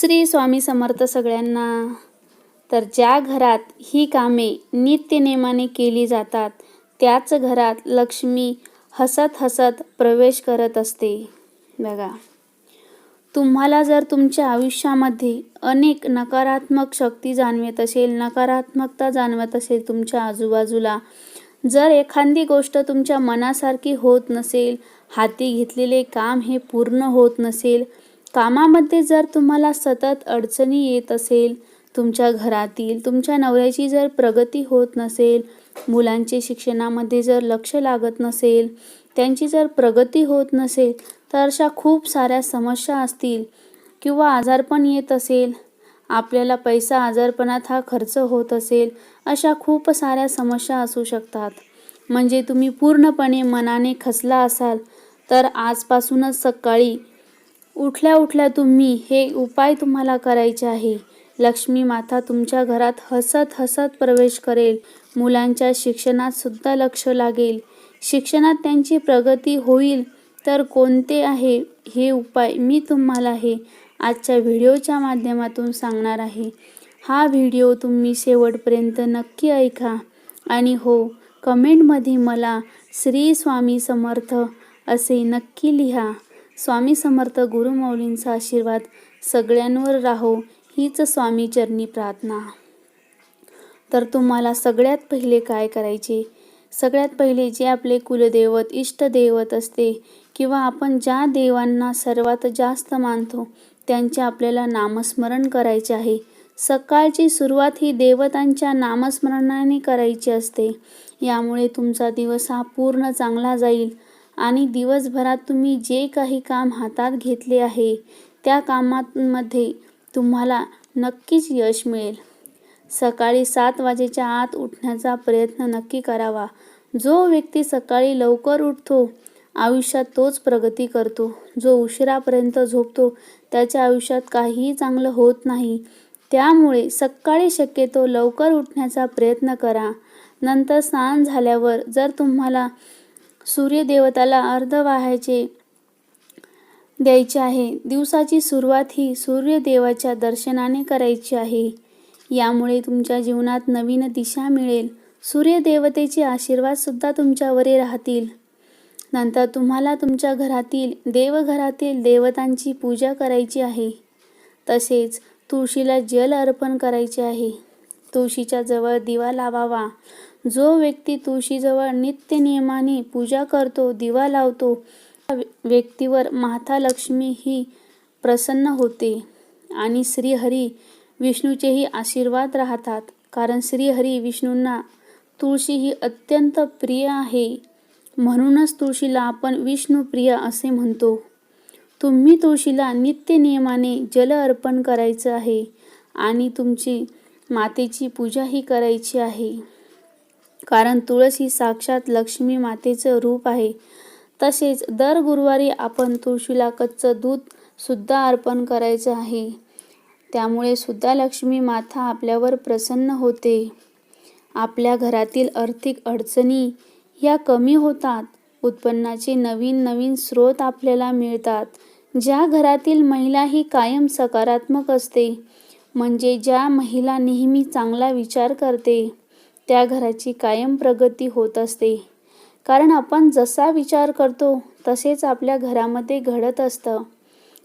श्री स्वामी समर्थ सगळ्यांना. तर ज्या घरात ही कामे नित्यनेमाने केली जातात त्याच घरात लक्ष्मी हसत हसत प्रवेश करत असते. बघा. तुम्हाला जर तुमच्या आयुष्यामध्ये अनेक नकारात्मक शक्ती जाणवत असेल नकारात्मकता जाणवत असेल तुमच्या आजूबाजूला जर एखादी गोष्ट तुमच्या मनासारखी होत नसेल हाती घेतलेले काम हे पूर्ण होत नसेल कामामध्ये जर तुम्हाला सतत अडचणी येत असेल तुमच्या घरातील तुमच्या नवऱ्याची जर प्रगती होत नसेल मुलांचे शिक्षणामध्ये जर लक्ष लागत नसेल त्यांची जर प्रगती होत नसेल तर अशा खूप साऱ्या समस्या असतील किंवा आजारपण येत असेल. आपल्याला पैसा आजारपणात हा खर्च होत असेल अशा खूप साऱ्या समस्या असू शकतात. म्हणजे तुम्ही पूर्णपणे मनाने खचला असाल तर आजपासूनच सकाळी उठल्या उठल्या तुम्ही हे उपाय तुम्हाला करायचे आहे. लक्ष्मी माता तुमच्या घरात हसत हसत प्रवेश करेल. मुलांच्या शिक्षणात सुद्धा लक्ष लागेल. शिक्षणात त्यांची प्रगती होईल तर कोणते आहे हे उपाय मी तुम्हाला हे आजच्या व्हिडिओच्या माध्यमातून सांगणार आहे. हा व्हिडिओ तुम्ही शेवटपर्यंत नक्की ऐका. आणि हो कमेंटमध्ये मला श्री स्वामी समर्थ असे नक्की लिहा. स्वामी समर्थ गुरुमौलींचा आशीर्वाद सगळ्यांवर राहो हीच स्वामी चरणी प्रार्थना. तर तुम्हाला सगळ्यात पहिले काय करायचे? सगळ्यात पहिले जे आपले कुलदैवत इष्टदैवत असते किंवा आपण ज्या देवांना सर्वात जास्त मानतो त्यांचे आपल्याला नामस्मरण करायचे आहे. सकाळची सुरुवात ही देवतांच्या नामस्मरणाने करायची असते. यामुळे तुमचा दिवस हा पूर्ण चांगला जाईल. आणि दिवसभरात तुम्ही जे काही काम हातात घेतले आहे त्या कामांमध्ये तुम्हाला नक्कीच यश मिळेल. सकाळी सात वाजेच्या आत उठण्याचा प्रयत्न नक्की करावा. जो व्यक्ती सकाळी लवकर उठतो आयुष्यात तोच प्रगती करतो. जो उशिरापर्यंत झोपतो त्याच्या आयुष्यात काहीही चांगलं होत नाही. त्यामुळे सकाळी शक्यतो लवकर उठण्याचा प्रयत्न करा. नंतर स्नान झाल्यावर जर तुम्हाला सूर्यदेवताला अर्ध वाहायचे द्यायचे आहे. दिवसाची सुरुवात ही सूर्यदेवाच्या दर्शनाने करायची आहे. यामुळे तुमच्या जीवनात नवीन दिशा मिळेल. सूर्यदेवतेचे आशीर्वादसुद्धा तुमच्यावरही राहतील. नंतर तुम्हाला तुमच्या घरातील देवघरातील देवतांची पूजा करायची आहे. तसेच तुळशीला जल अर्पण करायचे आहे. तुळशीच्या जवळ दिवा लावावा. जो व्यक्ती तुळशीजवळ नित्य नियमाने पूजा करतो दिवा लावतो व्यक्तीवर माता लक्ष्मी ही प्रसन्न होते. आणि श्रीहरी विष्णूचेही आशीर्वाद राहतात. कारण श्रीहरी विष्णूंना तुळशी ही अत्यंत प्रिय आहे. म्हणूनच तुळशीला आपण विष्णुप्रिय असे म्हणतो. तुम्ही तुळशीला नित्य नियमाने जल अर्पण करायचं आहे. आणि तुमची मातेची पूजाही करायची आहे. कारण तुळस ही साक्षात लक्ष्मी मातेचं रूप आहे. तसेच दर गुरुवारी आपण तुळशीला कच्चं दूध सुद्धा अर्पण करायचं आहे. त्यामुळे सुद्धा लक्ष्मी माता आपल्यावर प्रसन्न होते. आपल्या घरातील आर्थिक अडचणी ह्या कमी होतात. उत्पन्नाचे नवीन नवीन स्रोत आपल्याला मिळतात. ज्या घरातील महिला ही कायम सकारात्मक असते म्हणजे ज्या महिला नेहमी चांगला विचार करते. त्या घराची कायम प्रगती होत असते. कारण आपण जसा विचार करतो तसेच आपल्या घरामध्ये घडत असतं.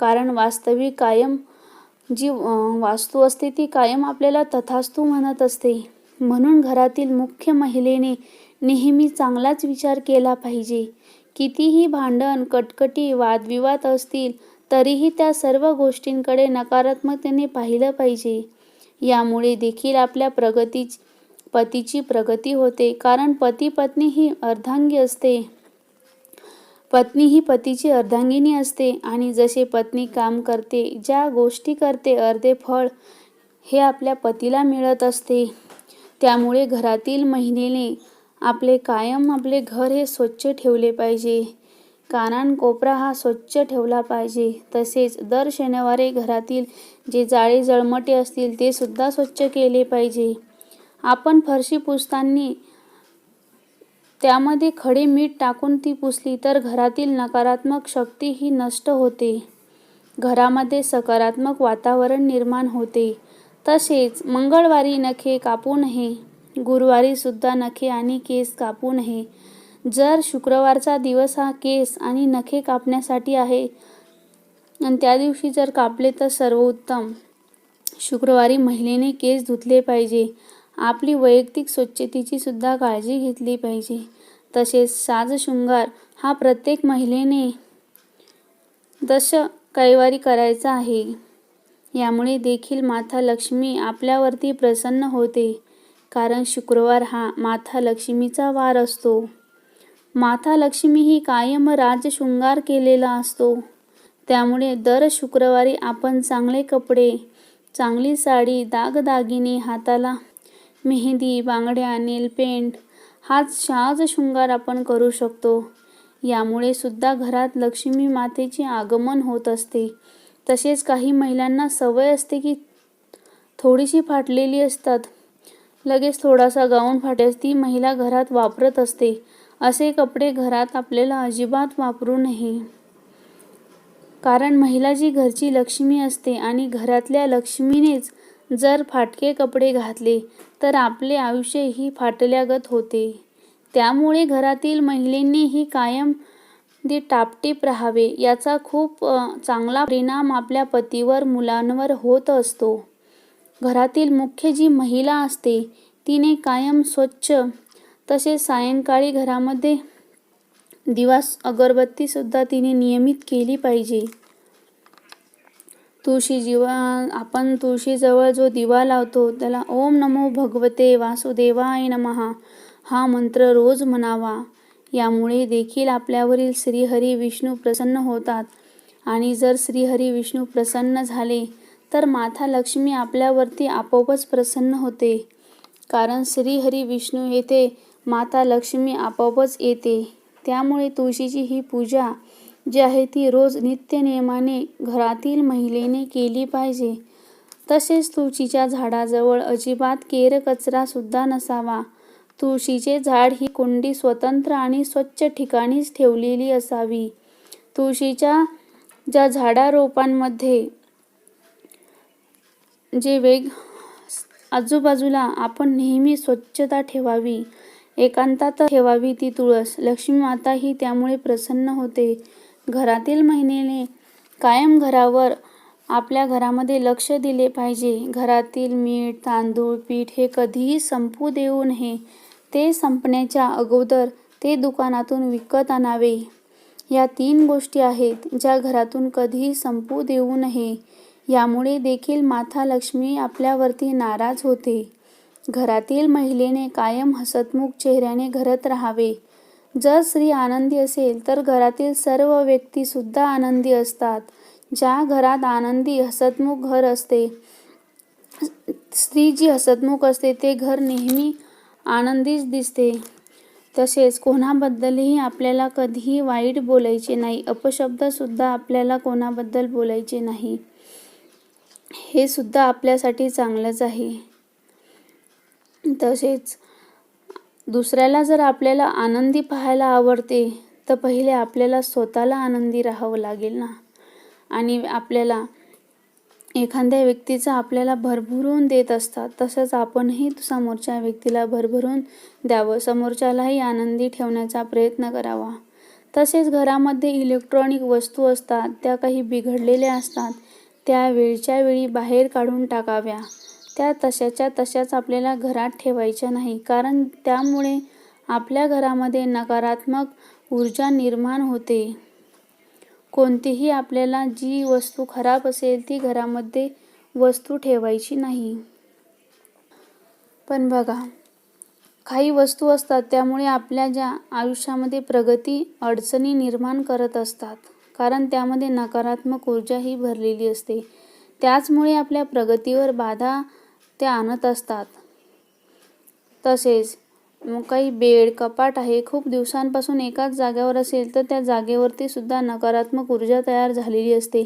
कारण वास्तविक कायम जी वास्तू असते ती कायम आपल्याला तथास्तू म्हणत असते. म्हणून घरातील मुख्य महिलेने नेहमी चांगलाच विचार केला पाहिजे. कितीही भांडण कटकटी वादविवाद असतील तरीही त्या सर्व गोष्टींकडे नकारात्मकतेने पाहिलं पाहिजे. यामुळे देखील आपल्या प्रगतीची पतीची प्रगती होते कारण पती पत्नी ही अर्धांगी असते. पत्नी ही पतीची अर्धांगिनी असते आणि जसे पत्नी काम करते ज्या गोष्टी करते अर्धे फळ हे आपल्या पतीला मिळत असते. त्यामुळे घरातील महिलेने आपले कायम आपले घर हे स्वच्छ ठेवले पाहिजे. कानान कोपरा हा स्वच्छ ठेवला पाहिजे. तसेच दर शनिवारी घरातील जे जाळे जळमटे असतील ते सुद्धा स्वच्छ केले पाहिजे. आपण फरशी पुसताना त्यामध्ये खडे मीठ टाकून ती पुसली तर घरातील नकारात्मक शक्ती ही नष्ट होते. घरामध्ये सकारात्मक वातावरण निर्माण होते. तसेच मंगळवारी नखे कापू नये गुरुवारी सुद्धा नखे आणि केस कापू नये. जर शुक्रवारचा दिवस हा केस आणि नखे कापण्यासाठी आहे आणि त्या दिवशी जर कापले तर सर्वोत्तम. शुक्रवारी महिलेने केस धुतले पाहिजे. आपली वैयक्तिक स्वच्छतेची सुद्धा काळजी घेतली पाहिजे. तसेच साज शृंगार हा प्रत्येक महिलेने दश कैवारी करायचा आहे. यामुळे देखील माता लक्ष्मी आपल्यावरती प्रसन्न होते. कारण शुक्रवार हा माता लक्ष्मीचा वार असतो. माता लक्ष्मी ही कायम राजशृंगार केलेला असतो. त्यामुळे दर शुक्रवारी आपण चांगले कपडे चांगली साडी दागदागिने हाताला मेहंदी बांगड्या नेलपेंट हाच साज शृंगार आपण करू शकतो. यामुळे सुद्धा घरात लक्ष्मी मातेचे आगमन होत असते. तसेच काही महिलांना सवय असते की थोडीशी फाटलेली असतात. लगेच थोडासा गाऊन फाट्यास ती महिला घरात वापरत असते. असे कपडे घरात आपल्याला अजिबात वापरू नये. कारण महिला जी घरची लक्ष्मी असते आणि घरातल्या लक्ष्मीनेच जर फाटके कपडे घातले तर आपले आयुष्य ही फाटल्यागत होते. त्यामुळे घरातील महिलेंनीही कायम ते टापटीप राहावे याचा खूप चांगला परिणाम आपल्या पतीवर मुलांवर होत असतो. घरातील मुख्य जी महिला असते तिने कायम स्वच्छ तसेच सायंकाळी घरामध्ये दिवास अगरबत्तीसुद्धा तिने नियमित केली पाहिजे. तुळशी जीवा आपण तुळशीजवळ जो दिवा लावतो त्याला ओम नमो भगवते वासुदेवाय नमहा हा मंत्र रोज म्हणावा. यामुळे देखील आपल्यावरील श्रीहरी विष्णू प्रसन्न होतात. आणि जर श्रीहरी विष्णू प्रसन्न झाले तर माता लक्ष्मी आपल्यावरती आपोआपच प्रसन्न होते. कारण श्रीहरी विष्णू येथे माता लक्ष्मी आपोआपच येते. त्यामुळे तुळशीची ही पूजा जी आहे ती रोज नित्यनियमाने घरातील महिलेने केली पाहिजे. तसेच तुळशीच्या झाडाजवळ अजिबात केर कचरासुद्धा नसावा. तुळशीचे झाड ही कुंडी स्वतंत्र आणि स्वच्छ ठिकाणीच ठेवलेली असावी. तुळशीच्या ज्या झाडारोपांमध्ये जे वेग आजूबाजूला आपण नेहमी स्वच्छता ठेवावी एकांतात ठेवावी ती तुळस. लक्ष्मी माता ही त्यामुळे प्रसन्न होते. घरातील महिलेने कायम घरावर आपल्या घरामध्ये लक्ष दिले पाहिजे. घरातील मीठ तांदूळ पीठ हे कधीही संपू देऊ नये. ते संपण्याच्या अगोदर ते दुकानातून विकत आणावे. या तीन गोष्टी आहेत ज्या घरातून कधीही संपू देऊ नये. यामुळे देखील माता लक्ष्मी आपल्यावरती नाराज होते. घरातील महिलेने कायम हसतमुख चेहऱ्याने घरात राहावे. जर स्त्री आनंदी असेल तर घरातील सर्व व्यक्तीसुद्धा आनंदी असतात. ज्या घरात आनंदी हसतमुख घर असते स्त्री जी हसतमुख असते ते घर नेहमी आनंदीच दिसते. तसेच कोणाबद्दलही आपल्याला कधीही वाईट बोलायचे नाही अपशब्दसुद्धा आपल्याला कोणाबद्दल बोलायचे नाही. हे सुद्धा आपल्यासाठी चांगलंच आहे. तसेच दुसऱ्याला जर आपल्याला आनंदी पाहायला आवडते तर पहिले आपल्याला स्वतःला आनंदी राहावं लागेल ना. आणि आपल्याला एखाद्या व्यक्तीचा आपल्याला भरभरून देत असतात तसंच आपणही समोरच्या व्यक्तीला भरभरून द्यावं. समोरच्यालाही आनंदी ठेवण्याचा प्रयत्न करावा. तसेच घरामध्ये इलेक्ट्रॉनिक वस्तू असतात त्या काही बिघडलेल्या असतात त्या वेळच्या वेळी बाहेर काढून टाकाव्या. त्या तशाच्या तशाच आपल्याला घरात ठेवायच्या नाही. कारण त्यामुळे आपल्या घरामध्ये नकारात्मक ऊर्जा निर्माण होते. कोणतीही आपल्याला जी वस्तू खराब असेल ती घरामध्ये वस्तू ठेवायची नाही. पण बघा काही वस्तू असतात त्यामुळे आपल्या ज्या आयुष्यामध्ये प्रगती अडचणी निर्माण करत असतात. कारण त्यामध्ये नकारात्मक ऊर्जा ही भरलेली असते. त्याचमुळे आपल्या प्रगतीवर बाधा ते आणत असतात. तसेच मग काही बेड कपाट आहे खूप दिवसांपासून एकाच जागेवर असेल तर त्या जागेवरती सुद्धा नकारात्मक ऊर्जा तयार झालेली असते.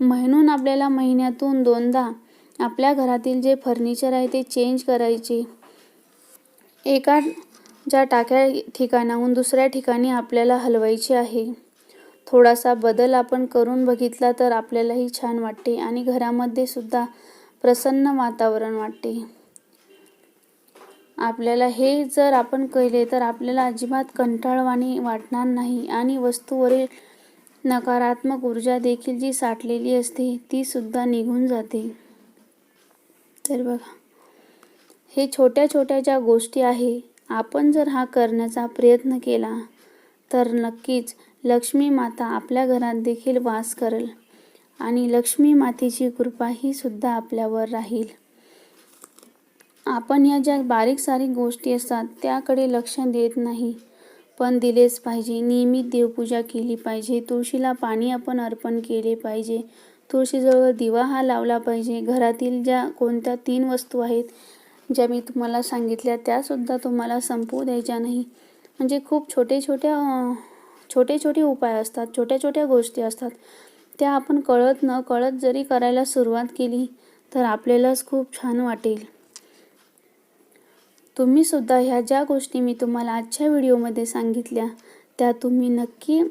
म्हणून आपल्याला महिन्यातून दोनदा आपल्या घरातील जे फर्निचर आहे ते चेंज करायचे. एका ज्या टाक्या ठिकाणाहून दुसऱ्या ठिकाणी आपल्याला हलवायचे आहे. थोडासा बदल आपण करून बघितला तर आपल्यालाही छान वाटते आणि घरामध्ये सुद्धा प्रसन्न वातावरण वाटते. आपल्याला हे जर आपण केले तर आपल्याला अजिबात कंटाळवाणी वाटणार नाही आणि वस्तूवरील नकारात्मक ऊर्जा देखील जी साठलेली असते ती सुद्धा निघून जाते. तर बघा हे छोट्या छोट्या ज्या गोष्टी आहे आपण जर हा करण्याचा प्रयत्न केला तर नक्कीच लक्ष्मी माता आपल्या घरात देखील वास करेल. आणि लक्ष्मी मातेची कृपा ही सुद्धा आपल्यावर राहील. आपण या ज्या बारीक सारीक गोष्टी असतात त्याकडे लक्ष देत नाही. पण दिलेच पाहिजे. नियमित देवपूजा केली पाहिजे. तुळशीला पाणी आपण अर्पण केले पाहिजे. तुळशीजवळ दिवा हा लावला पाहिजे. घरातील ज्या कोणत्या तीन वस्तू आहेत ज्या मी तुम्हाला सांगितल्या त्यासुद्धा तुम्हाला संपवू द्यायच्या नाही. म्हणजे खूप छोटे छोट्या छोटे छोटे उपाय असतात. छोट्या छोट्या गोष्टी असतात. त्या आपण कळत न कळत जरी करायला सुरुवात केली तर आपल्यालाच खूप छान वाटेल. तुम्ही सुद्धा ह्या ज्या गोष्टी मी तुम्हाला आजच्या व्हिडिओमध्ये सांगितल्या त्या तुम्ही नक्की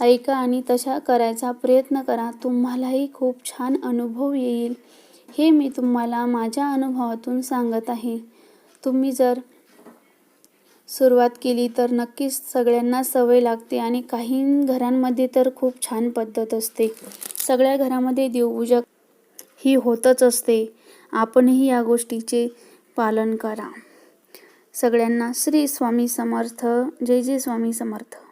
ऐका आणि तशा करायचा प्रयत्न करा. तुम्हालाही खूप छान अनुभव येईल. हे मी तुम्हाला माझ्या अनुभवातून सांगत आहे. तुम्ही जर सुरुवात केली तर नक्कीच सगळ्यांना सवय लागते आणि काही घरांमध्ये तर खूप छान पद्धत असते. सगळ्या घरामध्ये देवपूजा ही होतच असते. आपणही या गोष्टीचे पालन करा. सगळ्यांना श्री स्वामी समर्थ. जय जय स्वामी समर्थ.